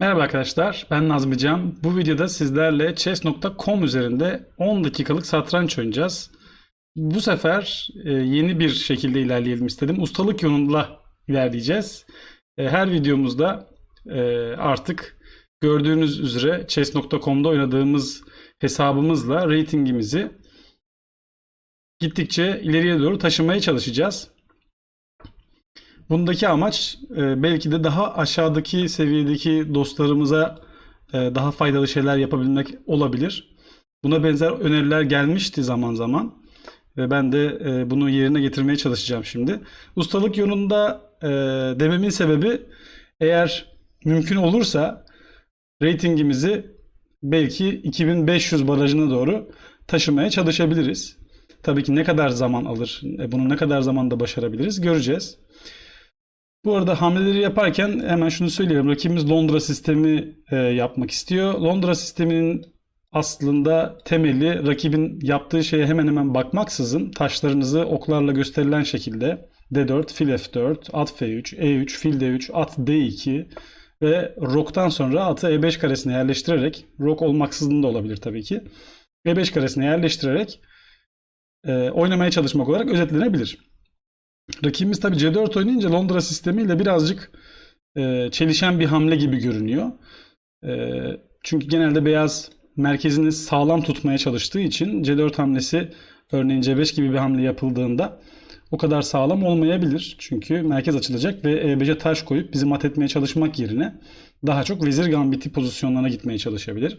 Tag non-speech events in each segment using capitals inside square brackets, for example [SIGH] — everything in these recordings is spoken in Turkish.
Merhaba arkadaşlar, ben Nazmi Can. Bu videoda sizlerle chess.com üzerinde 10 dakikalık satranç oynayacağız. Bu sefer e, yeni bir şekilde ilerleyelim istedim. Ustalık yolunda ilerleyeceğiz. E, her videomuzda e, artık gördüğünüz üzere chess.com'da oynadığımız hesabımızla ratingimizi gittikçe ileriye doğru taşımaya çalışacağız. Bundaki amaç e, belki de daha aşağıdaki seviyedeki dostlarımıza e, daha faydalı şeyler yapabilmek olabilir. Buna benzer öneriler gelmişti zaman zaman ve ben de e, bunu yerine getirmeye çalışacağım şimdi. Ustalık yolunda e, dememin sebebi eğer mümkün olursa ratingimizi belki 2500 barajına doğru taşımaya çalışabiliriz. Tabii ki ne kadar zaman alır, bunu ne kadar zamanda başarabiliriz göreceğiz. Bu arada hamleleri yaparken hemen şunu söyleyelim. Rakibimiz Londra sistemi e, yapmak istiyor. Londra sisteminin aslında temeli rakibin yaptığı şeye hemen hemen bakmaksızın taşlarınızı oklarla gösterilen şekilde D4, fil F4, at F3, E3, fil D3, at D2 ve roktan sonra atı E5 karesine yerleştirerek rok olmaksızın da olabilir tabii ki. E5 karesine yerleştirerek e, oynamaya çalışmak olarak özetlenebilir. Rakibimiz tabii C4 oynayınca Londra sistemiyle birazcık e, çelişen bir hamle gibi görünüyor. E, çünkü genelde beyaz merkezini sağlam tutmaya çalıştığı için C4 hamlesi örneğin C5 gibi bir hamle yapıldığında o kadar sağlam olmayabilir. Çünkü merkez açılacak ve E5'e taş koyup bizi mat etmeye çalışmak yerine daha çok vezir gambiti pozisyonlarına gitmeye çalışabilir.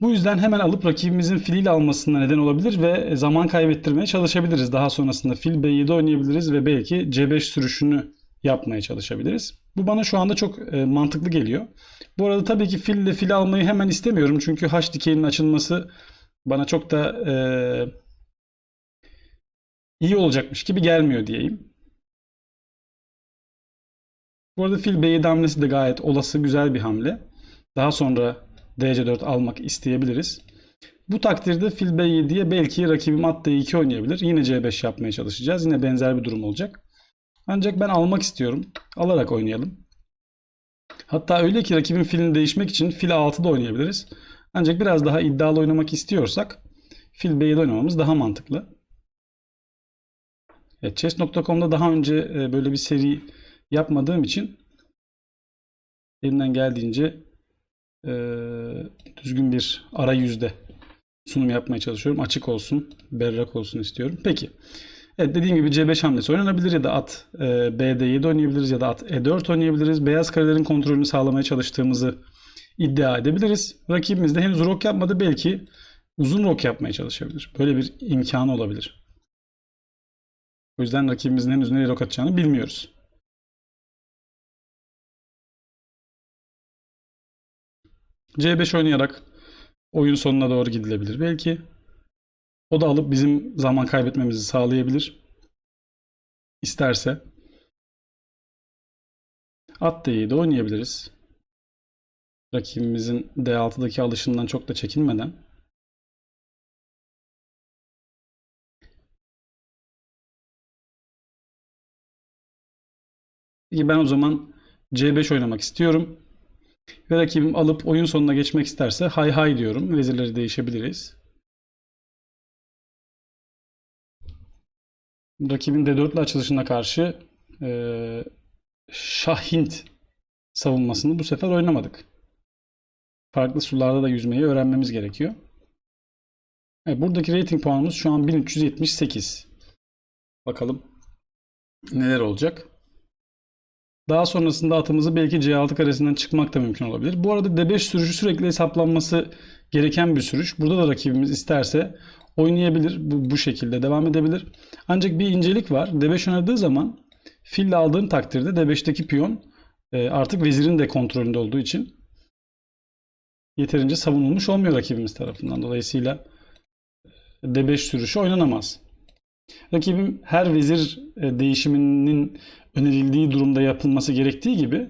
Bu yüzden hemen alıp rakibimizin filiyle almasına neden olabilir ve zaman kaybettirmeye çalışabiliriz. Daha sonrasında fil B7 oynayabiliriz ve belki C5 sürüşünü yapmaya çalışabiliriz. Bu bana şu anda çok e, mantıklı geliyor. Bu arada tabii ki fille fil almayı hemen istemiyorum. Çünkü H dikeyinin açılması bana çok da e, iyi olacakmış gibi gelmiyor diyeyim. Bu arada fil B7 hamlesi de gayet olası güzel bir hamle. Daha sonra DC4 almak isteyebiliriz. Bu takdirde fil B7'ye belki rakibim at D2 oynayabilir. Yine C5 yapmaya çalışacağız. Yine benzer bir durum olacak. Ancak ben almak istiyorum. Alarak oynayalım. Hatta öyle ki rakibin filini değişmek için fil A6 da oynayabiliriz. Ancak biraz daha iddialı oynamak istiyorsak fil B7 oynamamız daha mantıklı. Evet, Chess.com'da daha önce e, böyle bir seri yapmadığım için elimden geldiğince e, düzgün bir arayüzde sunum yapmaya çalışıyorum. Açık olsun, berrak olsun istiyorum. Peki. Evet dediğim gibi C5 hamlesi oynanabilir ya da at e, BD7 oynayabiliriz ya da at E4 oynayabiliriz. Beyaz karelerin kontrolünü sağlamaya çalıştığımızı iddia edebiliriz. Rakibimiz de henüz rok yapmadı. Belki uzun rok yapmaya çalışabilir. Böyle bir imkanı olabilir. O yüzden rakibimizin henüz nereye rok atacağını bilmiyoruz. C5 oynayarak oyun sonuna doğru gidilebilir belki. O da alıp bizim zaman kaybetmemizi sağlayabilir. İsterse. At D7 oynayabiliriz. Rakibimizin D6'daki alışından çok da çekinmeden. Peki ben o zaman C5 oynamak istiyorum. Ve rakibim alıp oyun sonuna geçmek isterse hay hay diyorum. Vezirleri değişebiliriz. Rakibin D4'lü açılışına karşı e, Şah savunmasını bu sefer oynamadık. Farklı sularda da yüzmeyi öğrenmemiz gerekiyor. Evet, buradaki rating puanımız şu an 1378. Bakalım neler olacak. Daha sonrasında atımızı belki C6 karesinden çıkmak da mümkün olabilir. Bu arada D5 sürüşü sürekli hesaplanması gereken bir sürüş. Burada da rakibimiz isterse oynayabilir. Bu, bu şekilde devam edebilir. Ancak bir incelik var. D5 oynadığı zaman fille aldığın takdirde D5'teki piyon e, artık vezirin de kontrolünde olduğu için yeterince savunulmuş olmuyor rakibimiz tarafından. Dolayısıyla D5 sürüşü oynanamaz. Rakibim her vezir e, değişiminin önerildiği durumda yapılması gerektiği gibi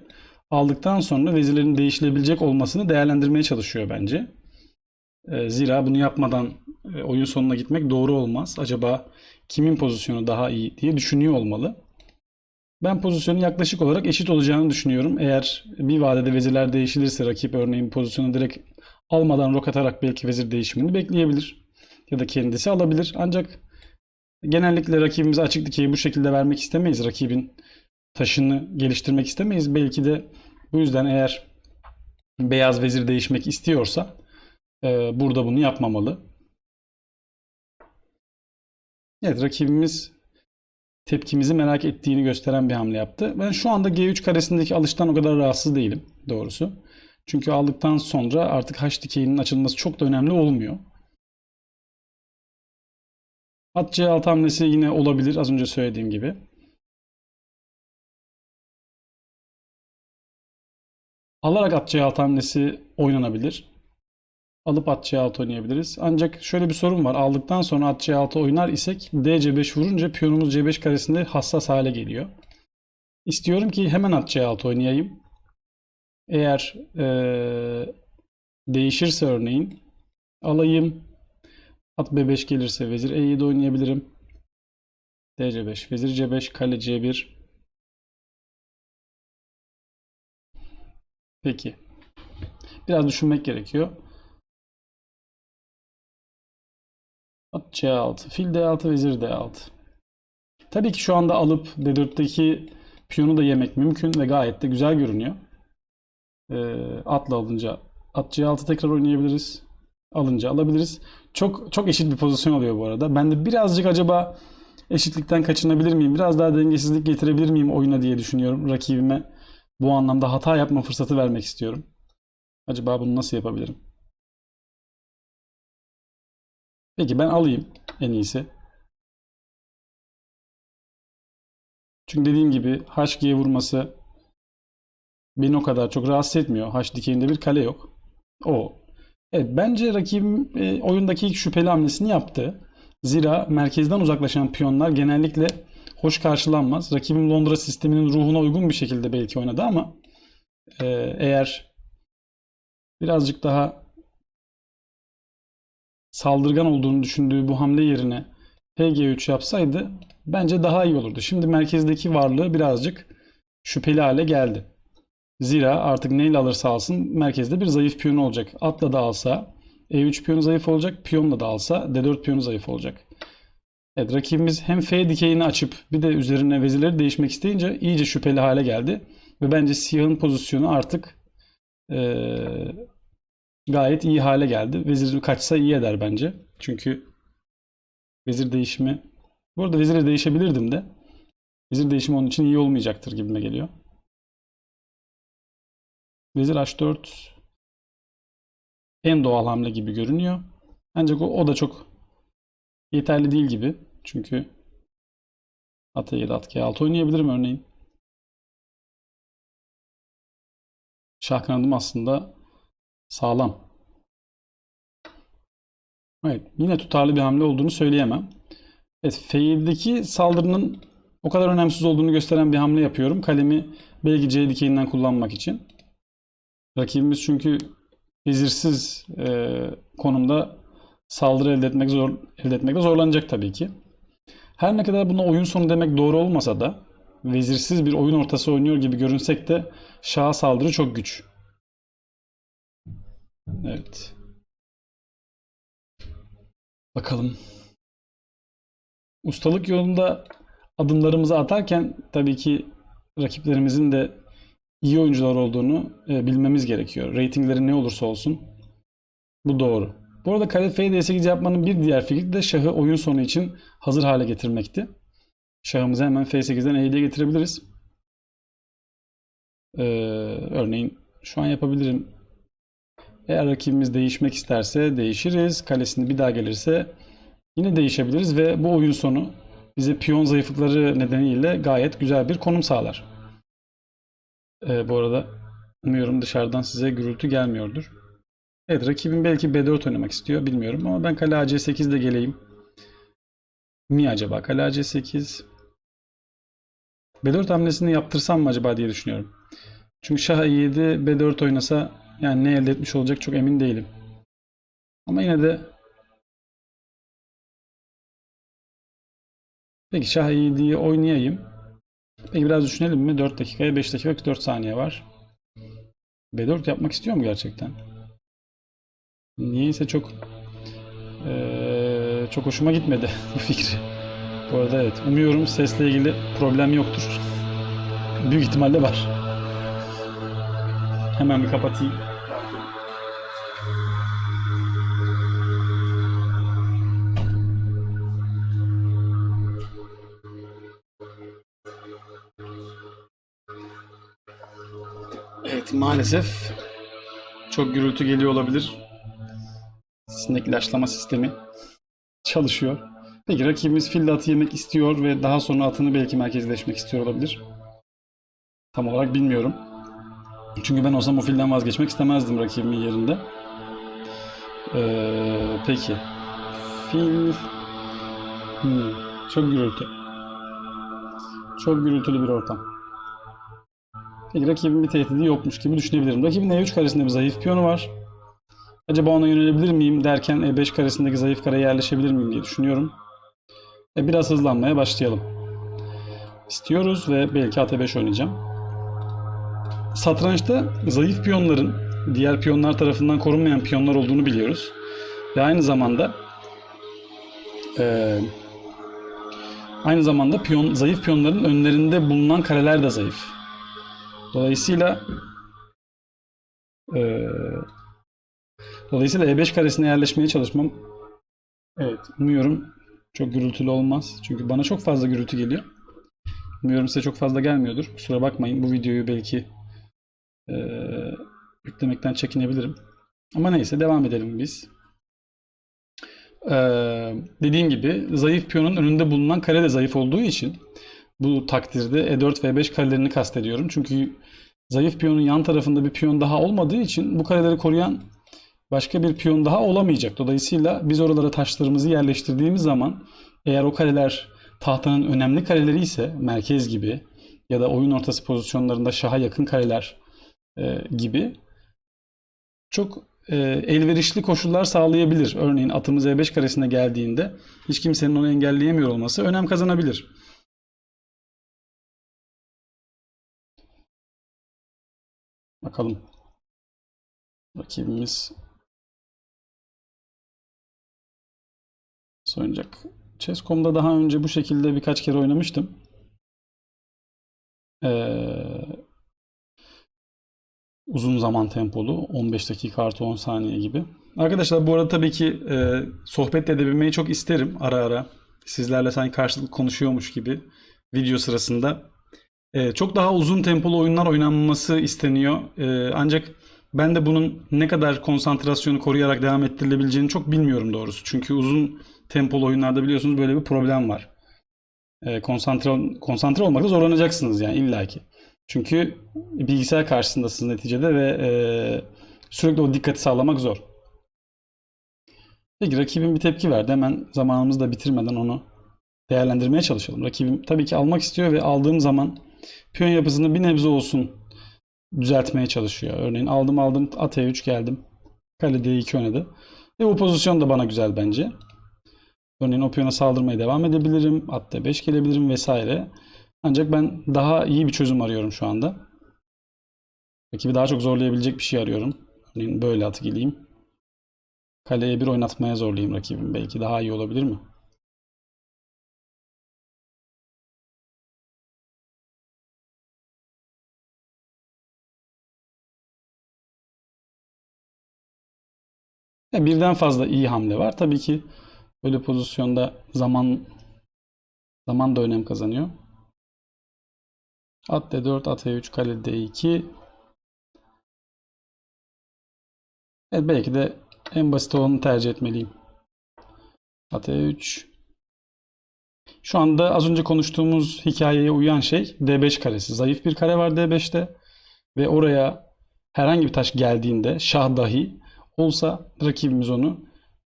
aldıktan sonra vezirlerin değişilebilecek olmasını değerlendirmeye çalışıyor bence. E, zira bunu yapmadan e, oyun sonuna gitmek doğru olmaz. Acaba kimin pozisyonu daha iyi diye düşünüyor olmalı. Ben pozisyonun yaklaşık olarak eşit olacağını düşünüyorum. Eğer bir vadede vezirler değişilirse rakip örneğin pozisyonu direkt almadan rok atarak belki vezir değişimini bekleyebilir. Ya da kendisi alabilir. Ancak genellikle rakibimize açık dikeyi bu şekilde vermek istemeyiz. Rakibin taşını geliştirmek istemeyiz. Belki de bu yüzden eğer beyaz vezir değişmek istiyorsa e, burada bunu yapmamalı. Evet rakibimiz tepkimizi merak ettiğini gösteren bir hamle yaptı. Ben şu anda G3 karesindeki alıştan o kadar rahatsız değilim doğrusu. Çünkü aldıktan sonra artık H dikeyinin açılması çok da önemli olmuyor. At C6 hamlesi yine olabilir az önce söylediğim gibi. Alarak at C6 hamlesi oynanabilir. Alıp at C6 oynayabiliriz. Ancak şöyle bir sorun var. Aldıktan sonra at C6 oynar isek D C5 vurunca piyonumuz C5 karesinde hassas hale geliyor. İstiyorum ki hemen at C6 oynayayım. Eğer ee, değişirse örneğin alayım. At B5 gelirse vezir E7 oynayabilirim. D C5, vezir C5, kale C1. Peki. Biraz düşünmek gerekiyor. At C6, fil D6, vezir D6. Tabii ki şu anda alıp D4'teki piyonu da yemek mümkün ve gayet de güzel görünüyor. Ee, atla alınca at C6 tekrar oynayabiliriz. Alınca alabiliriz. Çok çok eşit bir pozisyon oluyor bu arada. Ben de birazcık acaba eşitlikten kaçınabilir miyim? Biraz daha dengesizlik getirebilir miyim oyuna diye düşünüyorum. Rakibime bu anlamda hata yapma fırsatı vermek istiyorum. Acaba bunu nasıl yapabilirim? Peki ben alayım en iyisi. Çünkü dediğim gibi HG'ye vurması beni o kadar çok rahatsız etmiyor. H dikeyinde bir kale yok. O. Evet bence rakibim e, oyundaki ilk şüpheli hamlesini yaptı. Zira merkezden uzaklaşan piyonlar genellikle hoş karşılanmaz. Rakibim Londra sisteminin ruhuna uygun bir şekilde belki oynadı ama e, eğer birazcık daha saldırgan olduğunu düşündüğü bu hamle yerine HG3 yapsaydı bence daha iyi olurdu. Şimdi merkezdeki varlığı birazcık şüpheli hale geldi. Zira artık neyle alırsa alsın merkezde bir zayıf piyonu olacak. Atla da alsa E3 piyonu zayıf olacak. Piyonla da alsa D4 piyonu zayıf olacak. Evet rakibimiz hem F dikeyini açıp bir de üzerine vezirleri değişmek isteyince iyice şüpheli hale geldi. Ve bence siyahın pozisyonu artık ee, gayet iyi hale geldi. Vezir kaçsa iyi eder bence. Çünkü vezir değişimi bu arada vezire değişebilirdim de vezir değişimi onun için iyi olmayacaktır gibime geliyor. Vezir H4 en doğal hamle gibi görünüyor. Ancak o, o da çok yeterli değil gibi. Çünkü at E7 at G6 oynayabilirim örneğin. Şah kanadım aslında sağlam. Evet, yine tutarlı bir hamle olduğunu söyleyemem. Evet, F7'deki saldırının o kadar önemsiz olduğunu gösteren bir hamle yapıyorum. Kalemi belki C dikeyinden kullanmak için. Rakibimiz çünkü vezirsiz e, konumda saldırı elde etmek zor elde etmekte zorlanacak tabii ki. Her ne kadar buna oyun sonu demek doğru olmasa da vezirsiz bir oyun ortası oynuyor gibi görünsek de şaha saldırı çok güç. Evet. Bakalım. Ustalık yolunda adımlarımızı atarken tabii ki rakiplerimizin de iyi oyuncular olduğunu e, bilmemiz gerekiyor. Ratingleri ne olursa olsun. Bu doğru. Bu arada kale F8 yapmanın bir diğer fikri de şahı oyun sonu için hazır hale getirmekti. Şahımızı hemen F8'den E7'ye getirebiliriz. Ee, örneğin şu an yapabilirim. Eğer rakibimiz değişmek isterse değişiriz. Kalesini bir daha gelirse yine değişebiliriz ve bu oyun sonu bize piyon zayıflıkları nedeniyle gayet güzel bir konum sağlar. Ee, bu arada umuyorum dışarıdan size gürültü gelmiyordur. Evet rakibim belki B4 oynamak istiyor bilmiyorum ama ben kale AC8 de geleyim. Mi acaba? Kale AC8 B4 hamlesini yaptırsam mı acaba diye düşünüyorum. Çünkü Şah E7 B4 oynasa yani ne elde etmiş olacak çok emin değilim. Ama yine de Peki Şah E7'yi oynayayım. Peki biraz düşünelim mi? 4 dakikaya 5 dakika 44 saniye var. B4 yapmak istiyor mu gerçekten? Niyeyse çok eee, çok hoşuma gitmedi [LAUGHS] bu fikri. Bu arada evet. Umuyorum sesle ilgili problem yoktur. Büyük ihtimalle var. Hemen bir kapatayım. Evet maalesef çok gürültü geliyor olabilir. Sinek ilaçlama sistemi çalışıyor. Peki rakibimiz fil atı yemek istiyor ve daha sonra atını belki merkezleşmek istiyor olabilir. Tam olarak bilmiyorum. Çünkü ben olsam o filden vazgeçmek istemezdim rakibimin yerinde. Ee, peki. Fil... Hmm, çok gürültü. Çok gürültülü bir ortam. Rakibin bir tehdidi yokmuş gibi düşünebilirim. Rakibin E3 karesinde bir zayıf piyonu var. Acaba ona yönelebilir miyim derken E5 karesindeki zayıf kareye yerleşebilir miyim diye düşünüyorum. E biraz hızlanmaya başlayalım. İstiyoruz ve belki AT5 oynayacağım. Satrançta zayıf piyonların diğer piyonlar tarafından korunmayan piyonlar olduğunu biliyoruz. Ve aynı zamanda eee, aynı zamanda piyon, zayıf piyonların önlerinde bulunan kareler de zayıf. Dolayısıyla eee, dolayısıyla E5 karesine yerleşmeye çalışmam evet umuyorum çok gürültülü olmaz. Çünkü bana çok fazla gürültü geliyor. Umuyorum size çok fazla gelmiyordur. Kusura bakmayın bu videoyu belki eee, yüklemekten çekinebilirim. Ama neyse devam edelim biz. Eee, dediğim gibi zayıf piyonun önünde bulunan kare de zayıf olduğu için bu takdirde E4 ve E5 karelerini kastediyorum. Çünkü zayıf piyonun yan tarafında bir piyon daha olmadığı için bu kareleri koruyan başka bir piyon daha olamayacak. Dolayısıyla biz oralara taşlarımızı yerleştirdiğimiz zaman eğer o kareler tahtanın önemli kareleri ise merkez gibi ya da oyun ortası pozisyonlarında şaha yakın kareler e, gibi çok e, elverişli koşullar sağlayabilir. Örneğin atımız E5 karesine geldiğinde hiç kimsenin onu engelleyemiyor olması önem kazanabilir. Bakalım. Rakibimiz oynayacak? Chess.com'da daha önce bu şekilde birkaç kere oynamıştım. Ee, uzun zaman tempolu. 15 dakika artı 10 saniye gibi. Arkadaşlar bu arada tabii ki e, sohbet edebilmeyi çok isterim ara ara. Sizlerle sanki karşılıklı konuşuyormuş gibi video sırasında. E, çok daha uzun tempolu oyunlar oynanması isteniyor. E, ancak ben de bunun ne kadar konsantrasyonu koruyarak devam ettirilebileceğini çok bilmiyorum doğrusu. Çünkü uzun tempolu oyunlarda biliyorsunuz böyle bir problem var. E, konsantre, konsantre olmakta zorlanacaksınız yani illaki. Çünkü bilgisayar karşısındasınız neticede ve e, sürekli o dikkati sağlamak zor. Peki rakibim bir tepki verdi. Hemen zamanımızı da bitirmeden onu değerlendirmeye çalışalım. Rakibim tabii ki almak istiyor ve aldığım zaman piyon yapısını bir nebze olsun düzeltmeye çalışıyor. Örneğin aldım aldım at E3 geldim. Kale D2 oynadı. Ve bu pozisyon da bana güzel bence. Örneğin o piyona saldırmaya devam edebilirim. At D5 gelebilirim vesaire. Ancak ben daha iyi bir çözüm arıyorum şu anda. Rakibi daha çok zorlayabilecek bir şey arıyorum. Örneğin böyle atı geleyim. Kaleye bir oynatmaya zorlayayım rakibim. Belki daha iyi olabilir mi? Ya birden fazla iyi hamle var. Tabii ki böyle pozisyonda zaman zaman da önem kazanıyor. At D4, at E3, kale D2. Evet belki de en basit olanı tercih etmeliyim. At E3. Şu anda az önce konuştuğumuz hikayeye uyan şey D5 karesi. Zayıf bir kare var D5'te ve oraya herhangi bir taş geldiğinde şah dahi olsa rakibimiz onu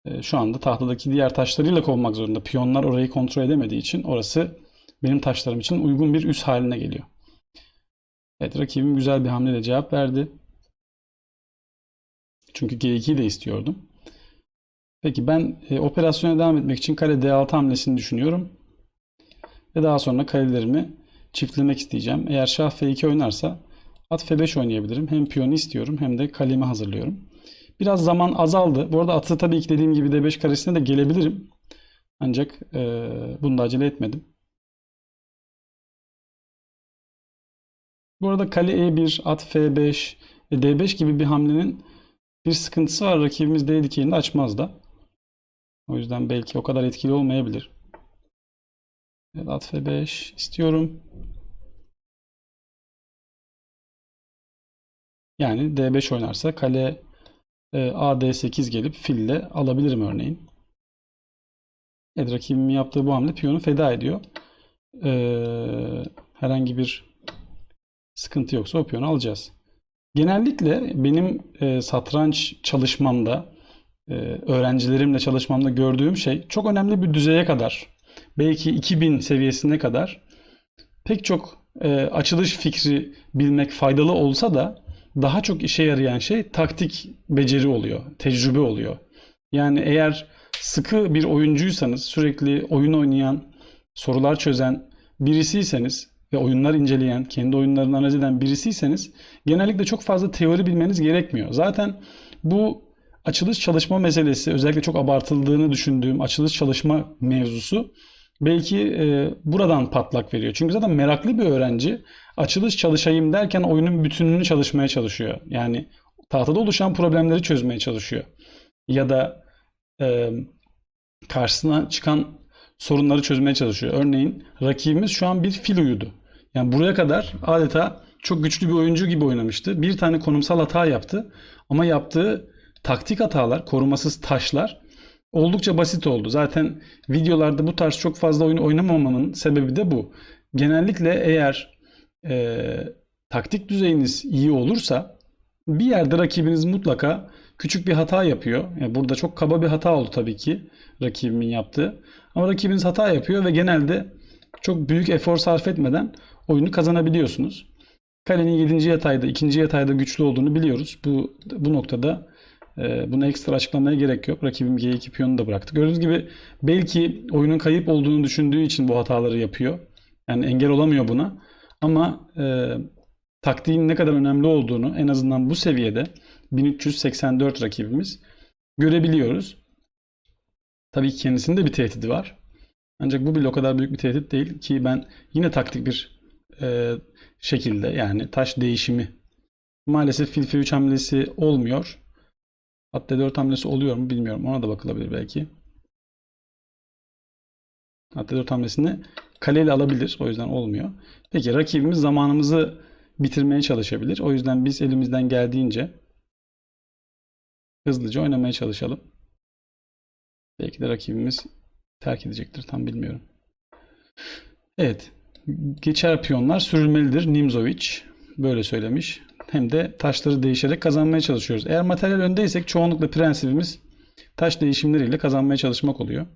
e, şu anda tahtadaki diğer taşlarıyla kovmak zorunda. Piyonlar orayı kontrol edemediği için orası benim taşlarım için uygun bir üs haline geliyor. Evet rakibim güzel bir hamleyle cevap verdi. Çünkü G2'yi de istiyordum. Peki ben e, operasyona devam etmek için kale D6 hamlesini düşünüyorum. Ve daha sonra kalelerimi çiftlemek isteyeceğim. Eğer şah F2 oynarsa at F5 oynayabilirim. Hem piyonu istiyorum hem de kalemi hazırlıyorum. Biraz zaman azaldı. Bu arada atı tabii ki dediğim gibi D5 karesine de gelebilirim. Ancak e, bunu da acele etmedim. Bu arada kale E1, at F5 ve D5 gibi bir hamlenin bir sıkıntısı var. Rakibimiz D dikeyini de açmaz da. O yüzden belki o kadar etkili olmayabilir. Evet, at F5 istiyorum. Yani D5 oynarsa kale e, A D8 gelip fille alabilirim örneğin. Evet rakibimin yaptığı bu hamle piyonu feda ediyor. Ee, herhangi bir sıkıntı yoksa o piyonu alacağız. Genellikle benim e, satranç çalışmamda, e, öğrencilerimle çalışmamda gördüğüm şey çok önemli bir düzeye kadar, belki 2000 seviyesine kadar pek çok e, açılış fikri bilmek faydalı olsa da daha çok işe yarayan şey taktik beceri oluyor, tecrübe oluyor. Yani eğer sıkı bir oyuncuysanız, sürekli oyun oynayan, sorular çözen birisiyseniz ve oyunlar inceleyen, kendi oyunlarını analiz eden birisiyseniz genellikle çok fazla teori bilmeniz gerekmiyor. Zaten bu açılış çalışma meselesi özellikle çok abartıldığını düşündüğüm açılış çalışma mevzusu belki e, buradan patlak veriyor. Çünkü zaten meraklı bir öğrenci açılış çalışayım derken oyunun bütününü çalışmaya çalışıyor. Yani tahtada oluşan problemleri çözmeye çalışıyor. Ya da e, karşısına çıkan sorunları çözmeye çalışıyor. Örneğin rakibimiz şu an bir fil uyudu. Yani buraya kadar adeta çok güçlü bir oyuncu gibi oynamıştı. Bir tane konumsal hata yaptı. Ama yaptığı taktik hatalar, korumasız taşlar oldukça basit oldu. Zaten videolarda bu tarz çok fazla oyun oynamamamın sebebi de bu. Genellikle eğer e, taktik düzeyiniz iyi olursa bir yerde rakibiniz mutlaka küçük bir hata yapıyor. Yani burada çok kaba bir hata oldu tabii ki rakibimin yaptığı. Ama rakibiniz hata yapıyor ve genelde çok büyük efor sarf etmeden oyunu kazanabiliyorsunuz. Kalenin 7. yatayda, 2. yatayda güçlü olduğunu biliyoruz. Bu bu noktada e, bunu ekstra açıklamaya gerek yok. Rakibim G2 piyonu da bıraktı. Gördüğünüz gibi belki oyunun kayıp olduğunu düşündüğü için bu hataları yapıyor. Yani engel olamıyor buna. Ama e, taktiğin ne kadar önemli olduğunu en azından bu seviyede 1384 rakibimiz görebiliyoruz. Tabii kendisinde bir tehdidi var. Ancak bu bile o kadar büyük bir tehdit değil ki ben yine taktik bir e, şekilde yani taş değişimi maalesef fil f3 hamlesi olmuyor. At d4 hamlesi oluyor mu bilmiyorum. Ona da bakılabilir belki. At d4 hamlesini kaleyle alabilir. O yüzden olmuyor. Peki rakibimiz zamanımızı bitirmeye çalışabilir. O yüzden biz elimizden geldiğince hızlıca oynamaya çalışalım. Belki de rakibimiz terk edecektir. Tam bilmiyorum. Evet. Geçer piyonlar sürülmelidir. Nimzovic böyle söylemiş. Hem de taşları değişerek kazanmaya çalışıyoruz. Eğer materyal öndeysek çoğunlukla prensibimiz taş değişimleriyle kazanmaya çalışmak oluyor.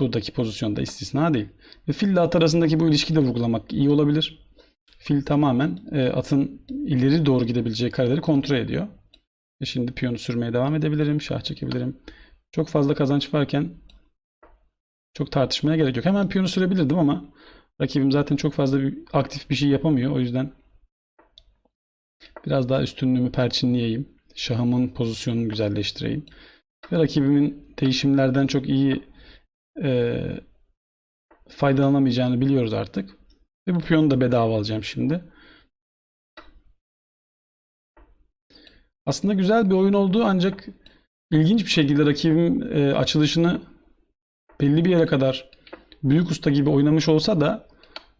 Buradaki pozisyonda istisna değil. Ve fil ile at arasındaki bu ilişkiyi de vurgulamak iyi olabilir. Fil tamamen e, atın ileri doğru gidebileceği kareleri kontrol ediyor. E şimdi piyonu sürmeye devam edebilirim. Şah çekebilirim. Çok fazla kazanç varken çok tartışmaya gerek yok. Hemen piyonu sürebilirdim ama rakibim zaten çok fazla bir, aktif bir şey yapamıyor. O yüzden biraz daha üstünlüğümü perçinleyeyim. Şahımın pozisyonunu güzelleştireyim. Ve rakibimin değişimlerden çok iyi e, faydalanamayacağını biliyoruz artık. Ve bu piyonu da bedava alacağım şimdi. Aslında güzel bir oyun oldu ancak ilginç bir şekilde rakibim e, açılışını belli bir yere kadar büyük usta gibi oynamış olsa da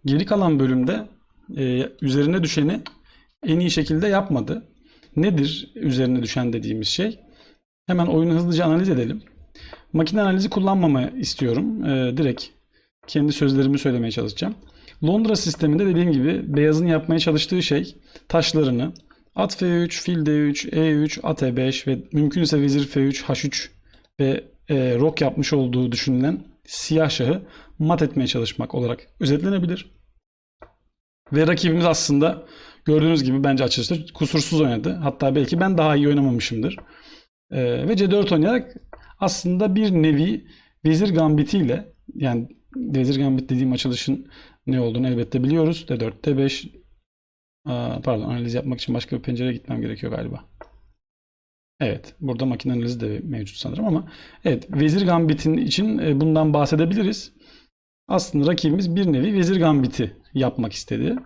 geri kalan bölümde e, üzerine düşeni en iyi şekilde yapmadı. Nedir üzerine düşen dediğimiz şey? Hemen oyunu hızlıca analiz edelim. Makine analizi kullanmama istiyorum. E, direkt kendi sözlerimi söylemeye çalışacağım. Londra sisteminde dediğim gibi beyazın yapmaya çalıştığı şey taşlarını at f3, fil d3, e3, at e5 ve mümkünse vezir f3, h3 ve e, rok yapmış olduğu düşünülen siyah şahı mat etmeye çalışmak olarak özetlenebilir. Ve rakibimiz aslında gördüğünüz gibi bence açılışta kusursuz oynadı. Hatta belki ben daha iyi oynamamışımdır. E, ve c4 oynayarak aslında bir nevi vezir gambitiyle yani vezir gambit dediğim açılışın ne olduğunu elbette biliyoruz. D4, D5 Aa, pardon analiz yapmak için başka bir pencereye gitmem gerekiyor galiba. Evet, burada makine analizi de mevcut sanırım ama evet, vezir gambitin için e, bundan bahsedebiliriz. Aslında rakibimiz bir nevi vezir gambiti yapmak istedi.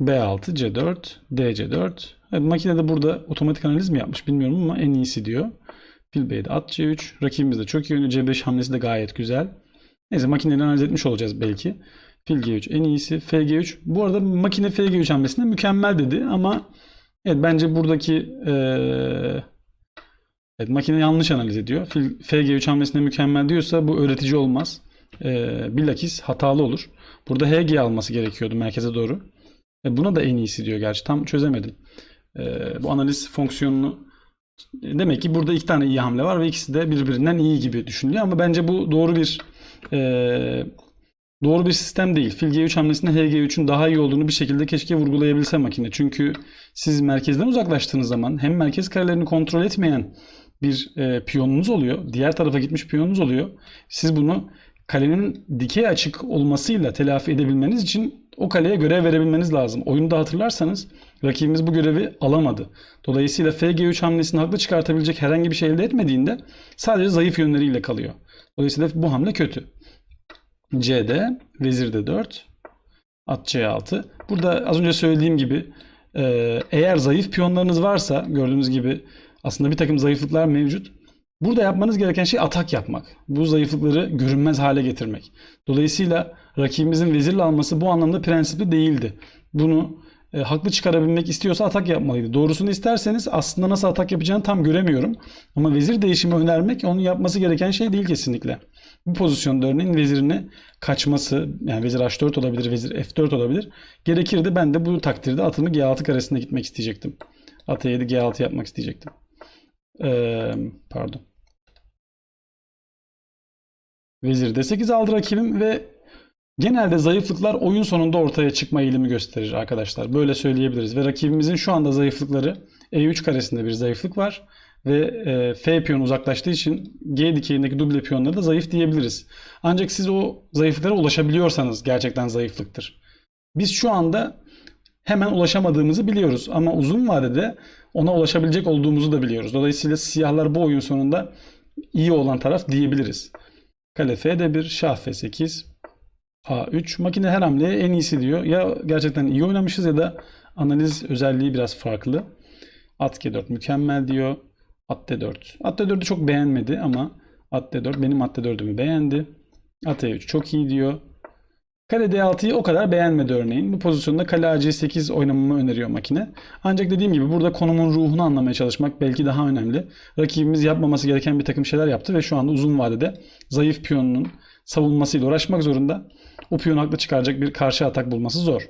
B6, C4, DC4. Evet, makine de burada otomatik analiz mi yapmış bilmiyorum ama en iyisi diyor. Fil B'de at C3. Rakibimiz de çok iyi oynuyor. C5 hamlesi de gayet güzel. Neyse makineleri analiz etmiş olacağız belki. Fil G3 en iyisi. FG3. Bu arada makine FG3 hamlesinde mükemmel dedi ama evet bence buradaki eee evet, makine yanlış analiz ediyor. Fil, FG3 hamlesinde mükemmel diyorsa bu öğretici olmaz. Eee bilakis hatalı olur. Burada HG alması gerekiyordu merkeze doğru. E, buna da en iyisi diyor gerçi. Tam çözemedim. Eee, bu analiz fonksiyonunu demek ki burada iki tane iyi hamle var ve ikisi de birbirinden iyi gibi düşünülüyor ama bence bu doğru bir eee doğru bir sistem değil. Fil G3 hamlesinde HG3'ün daha iyi olduğunu bir şekilde keşke vurgulayabilse makine. Çünkü siz merkezden uzaklaştığınız zaman hem merkez karelerini kontrol etmeyen bir e, piyonunuz oluyor. Diğer tarafa gitmiş piyonunuz oluyor. Siz bunu kalenin dikey açık olmasıyla telafi edebilmeniz için o kaleye görev verebilmeniz lazım. Oyunda hatırlarsanız rakibimiz bu görevi alamadı. Dolayısıyla FG3 hamlesini haklı çıkartabilecek herhangi bir şey elde etmediğinde sadece zayıf yönleriyle kalıyor. Dolayısıyla bu hamle kötü. C'de, vezir de 4, at C6. Burada az önce söylediğim gibi e, eğer zayıf piyonlarınız varsa gördüğünüz gibi aslında bir takım zayıflıklar mevcut. Burada yapmanız gereken şey atak yapmak. Bu zayıflıkları görünmez hale getirmek. Dolayısıyla rakibimizin vezirle alması bu anlamda prensipli değildi. Bunu e, haklı çıkarabilmek istiyorsa atak yapmalıydı. Doğrusunu isterseniz aslında nasıl atak yapacağını tam göremiyorum. Ama vezir değişimi önermek onun yapması gereken şey değil kesinlikle. Bu pozisyonda örneğin vezirini kaçması yani vezir H4 olabilir, vezir F4 olabilir. Gerekirdi ben de bu takdirde atımı G6 karesine gitmek isteyecektim. Atı 7 G6 yapmak isteyecektim. Ee, pardon. Vezir D8 aldı rakibim ve genelde zayıflıklar oyun sonunda ortaya çıkma eğilimi gösterir arkadaşlar. Böyle söyleyebiliriz. Ve rakibimizin şu anda zayıflıkları E3 karesinde bir zayıflık var. Ve e, F piyonu uzaklaştığı için G dikeyindeki duble piyonları da zayıf diyebiliriz. Ancak siz o zayıflıklara ulaşabiliyorsanız gerçekten zayıflıktır. Biz şu anda hemen ulaşamadığımızı biliyoruz ama uzun vadede ona ulaşabilecek olduğumuzu da biliyoruz. Dolayısıyla siyahlar bu oyun sonunda iyi olan taraf diyebiliriz. Kale F'de 1, Şah F8, A3. Makine her hamleye en iyisi diyor. Ya gerçekten iyi oynamışız ya da analiz özelliği biraz farklı. At G4 mükemmel diyor. At D4. At D4'ü çok beğenmedi ama At D4 benim At D4'ümü beğendi. At E3 çok iyi diyor. Kale D6'yı o kadar beğenmedi örneğin. Bu pozisyonda kale AC8 oynamamı öneriyor makine. Ancak dediğim gibi burada konumun ruhunu anlamaya çalışmak belki daha önemli. Rakibimiz yapmaması gereken bir takım şeyler yaptı ve şu anda uzun vadede zayıf piyonunun savunmasıyla uğraşmak zorunda. O piyonu haklı çıkaracak bir karşı atak bulması zor.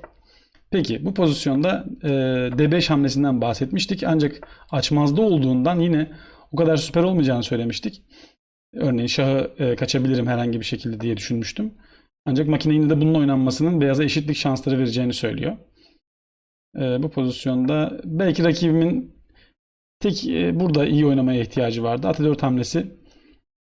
Peki bu pozisyonda e, D5 hamlesinden bahsetmiştik. Ancak açmazda olduğundan yine o kadar süper olmayacağını söylemiştik. Örneğin şahı e, kaçabilirim herhangi bir şekilde diye düşünmüştüm. Ancak makine yine de bunun oynanmasının beyaza eşitlik şansları vereceğini söylüyor. E, bu pozisyonda belki rakibimin tek e, burada iyi oynamaya ihtiyacı vardı. At 4 hamlesi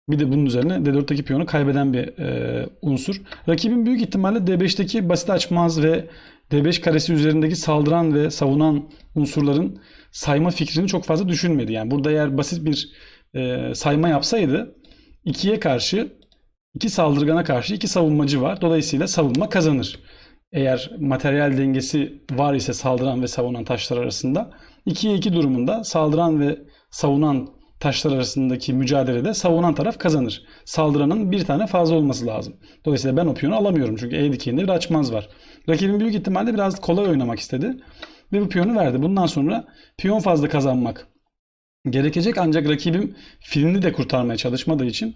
bir de bunun üzerine D4'teki piyonu kaybeden bir e, unsur. Rakibin büyük ihtimalle D5'teki basit açmaz ve D5 karesi üzerindeki saldıran ve savunan unsurların sayma fikrini çok fazla düşünmedi. Yani burada eğer basit bir e, sayma yapsaydı ikiye karşı iki saldırgana karşı iki savunmacı var. Dolayısıyla savunma kazanır. Eğer materyal dengesi var ise saldıran ve savunan taşlar arasında 2'ye 2 durumunda saldıran ve savunan taşlar arasındaki mücadelede savunan taraf kazanır. Saldıranın bir tane fazla olması lazım. Dolayısıyla ben o piyonu alamıyorum çünkü E dikeyinde bir açmaz var. Rakibim büyük ihtimalle biraz kolay oynamak istedi ve bu piyonu verdi. Bundan sonra piyon fazla kazanmak gerekecek ancak rakibim filini de kurtarmaya çalışmadığı için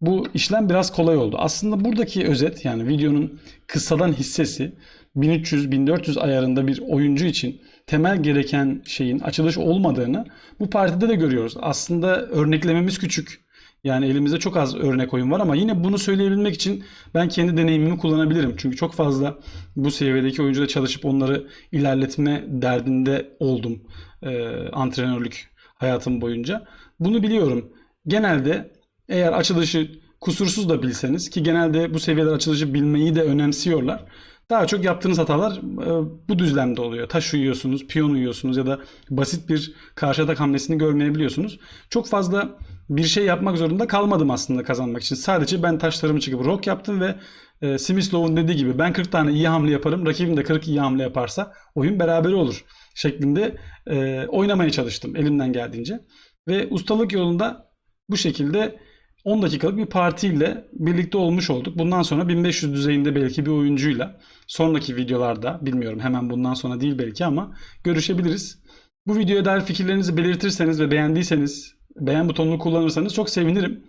bu işlem biraz kolay oldu. Aslında buradaki özet yani videonun kıssadan hissesi 1300-1400 ayarında bir oyuncu için temel gereken şeyin açılış olmadığını bu partide de görüyoruz. Aslında örneklememiz küçük. Yani elimizde çok az örnek oyun var ama yine bunu söyleyebilmek için ben kendi deneyimimi kullanabilirim. Çünkü çok fazla bu seviyedeki oyuncuda çalışıp onları ilerletme derdinde oldum e, antrenörlük hayatım boyunca. Bunu biliyorum. Genelde eğer açılışı kusursuz da bilseniz ki genelde bu seviyeler açılışı bilmeyi de önemsiyorlar. Daha çok yaptığınız hatalar e, bu düzlemde oluyor. Taş uyuyorsunuz, piyon uyuyorsunuz ya da basit bir karşı atak hamlesini görmeyebiliyorsunuz. Çok fazla bir şey yapmak zorunda kalmadım aslında kazanmak için. Sadece ben taşlarımı çıkıp rock yaptım ve e, Smith-Lowe'un dediği gibi ben 40 tane iyi hamle yaparım, rakibim de 40 iyi hamle yaparsa oyun beraber olur şeklinde e, oynamaya çalıştım elimden geldiğince. Ve ustalık yolunda bu şekilde 10 dakikalık bir partiyle birlikte olmuş olduk. Bundan sonra 1500 düzeyinde belki bir oyuncuyla sonraki videolarda bilmiyorum hemen bundan sonra değil belki ama görüşebiliriz. Bu videoya dair fikirlerinizi belirtirseniz ve beğendiyseniz beğen butonunu kullanırsanız çok sevinirim.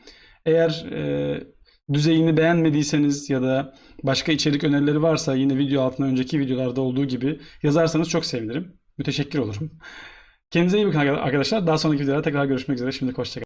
Eğer e, düzeyini beğenmediyseniz ya da başka içerik önerileri varsa yine video altına önceki videolarda olduğu gibi yazarsanız çok sevinirim. Müteşekkir olurum. Kendinize iyi bakın arkadaşlar. Daha sonraki videolarda tekrar görüşmek üzere. Şimdi hoşçakalın.